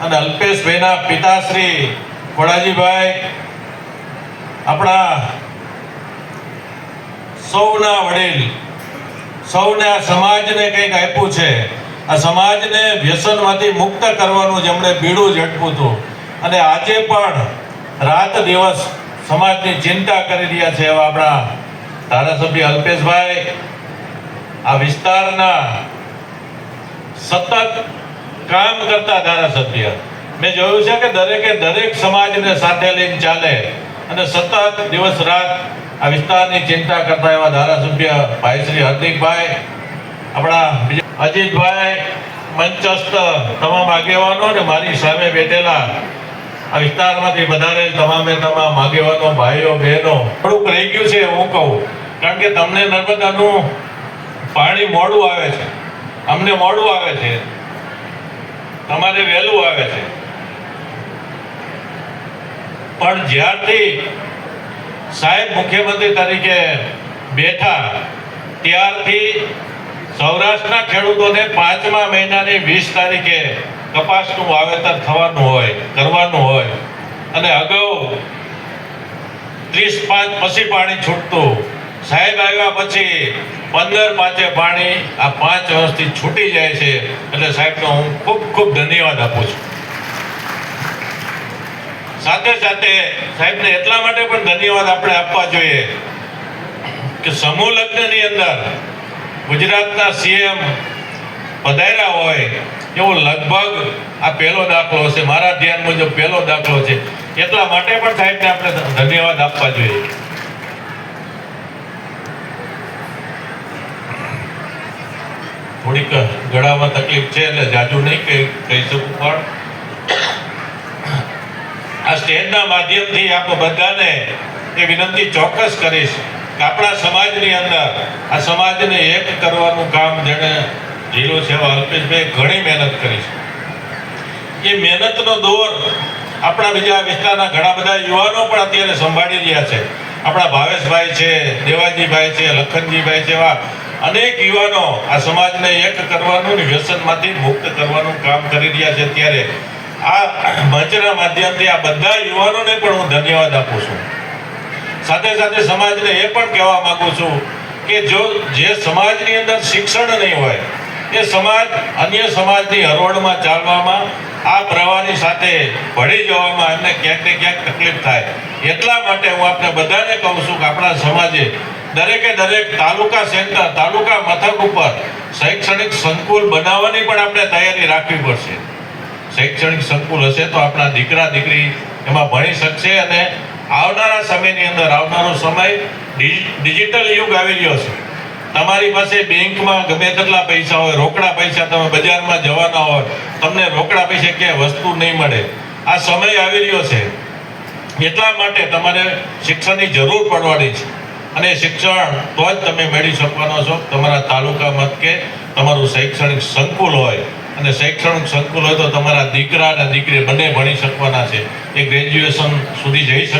અને અલ્પેશભાઈના પિતાશ્રી ખોડાજીભાઈ આપણા સૌના વડીલ, સૌને આ સમાજને કંઈક આપ્યું છે. આ સમાજને વ્યસનમાંથી મુક્ત કરવાનું જેમણે બીડું ઝડપું હતું. અને આજે પણ રાત દિવસ સમાજની ચિંતા કરી રહ્યા છે એવા આપણા ધારાસભ્ય અલ્પેશભાઈ. આ વિસ્તારના સતત કામ કરતા ધારાસભ્ય. મેં જોયું છે કે દરેકે દરેક સમાજને સાથે લઈને ચાલે અને સતત દિવસ રાત આ વિસ્તારની ચિંતા કરતા એવા ધારાસભ્ય ભાઈ શ્રી હાર્દિકભાઈ, આપણા અજીતભાઈ, મંચસ્થ તમામ આગેવાનો અને મારી સામે બેઠેલા આ વિસ્તારમાંથી વધારે તમામે તમામ આગેવાનો, ભાઈઓ, બહેનો, થોડુંક રહી ગયું છે હું કહું. કારણ કે તમને નર્મદાનું પાણી મોડું આવે છે. અમને મોડું આવે છે. તમારે વહેલું આવે છે. પણ જ્યારથી સાહેબ મુખ્યમંત્રી તરીકે બેઠા, ત્યારથી સૌરાષ્ટ્રના ખેડૂતોને પાંચમા મહિનાની વીસ તારીખે કપાસનું વાવેતર થવાનું હોય, કરવાનું હોય, અને અગાઉ ત્રીસ પાંચ પછી પાણી છૂટતું. સાહેબ આવ્યા પછી પંદર પાંચે પાણી આ પાંચ વર્ષથી છૂટી જાય છે. એટલે સાહેબનો હું ખૂબ ખૂબ ધન્યવાદ આપું છું. સાથે સાથે સાહેબને એટલા માટે પણ ધન્યવાદ આપણે આપવા જોઈએ કે સમૂહ લગ્નની અંદર ગુજરાતના સીએમ પધાર્યા હોય એવો લગભગ આ પહેલો દાખલો છે મારા ધ્યાન મુજબ પહેલો દાખલો છે. એટલા માટે પણ સાહેબને આપણે ધન્યવાદ આપવા જોઈએ. થોડીક ગળામાં તકલીફ છે એટલે જાજુ નહીં કહી કહી શકું, પણ આ સ્ટેજના માધ્યમથી આપ બધાને એ વિનંતી ચોક્કસ કરીશ કે આપણા સમાજની અંદર, આ સમાજને એક કરવાનું કામ જેણે ઝીલું છે અલ્પેશભાઈ ઘણી મહેનત કરી છે. એ મહેનતનો દોર આપણા બીજા વિસ્તારના ઘણા બધા યુવાનો પણ અત્યારે સંભાળી રહ્યા છે. આપણા ભાવેશભાઈ છે, દેવાજીભાઈ છે, લખનજીભાઈ છે, એવા અનેક યુવાનો આ સમાજને એક કરવાનું ને વ્યસનમાંથી મુક્ત કરવાનું કામ કરી રહ્યા છે ત્યારે આ મંચના માધ્યમથી આ બધા યુવાનોને પણ હું ધન્યવાદ આપું છું. સાથે સાથે સમાજને એ પણ કહેવા માંગુ છું કે જો જે સમાજની અંદર શિક્ષણ નહીં હોય, એ સમાજ અન્ય સમાજની હરોળમાં ચાલવામાં, આ પ્રવાહની સાથે ભળી જવામાં એમને ક્યાંક ને ક્યાંક તકલીફ થાય. એટલા માટે હું આપણે બધાને કહું છું કે આપણા સમાજે દરેકે દરેક તાલુકા સેન્ટર મથક ઉપર શૈક્ષણિક સંકુલ બનાવવાની પણ આપણે તૈયારી રાખવી પડશે. શૈક્ષણિક સંકુલ હશે તો આપણા દીકરા, દીકરી એમાં ભણી શકશે અને આવનારા સમયની અંદર આવનારો સમય ડિજિ- ડિજિટલ યુગ આવી રહ્યો છે. તમારી પાસે બેંકમાં ગમે તેટલા પૈસા હોય, રોકડા પૈસા તમે બજારમાં જવાના હોય, તમને રોકડા પૈસા ક્યાંય વસ્તુ નહીં મળે. આ સમય આવી રહ્યો છે. એટલા માટે તમારે શિક્ષણની જરૂર પડવાની છે. અને શિક્ષણ તો જ તમે મેળવી શકવાનો છો. તમારા તાલુકા કે તમારું શૈક્ષણિક સંકુલ હોય અને શૈક્ષણિક સંકુલ હોય તો તમારા દીકરા અને દીકરી બંને ભણી શકવાના છે. એ ગ્રેજ્યુએશન સુધી જઈ શકે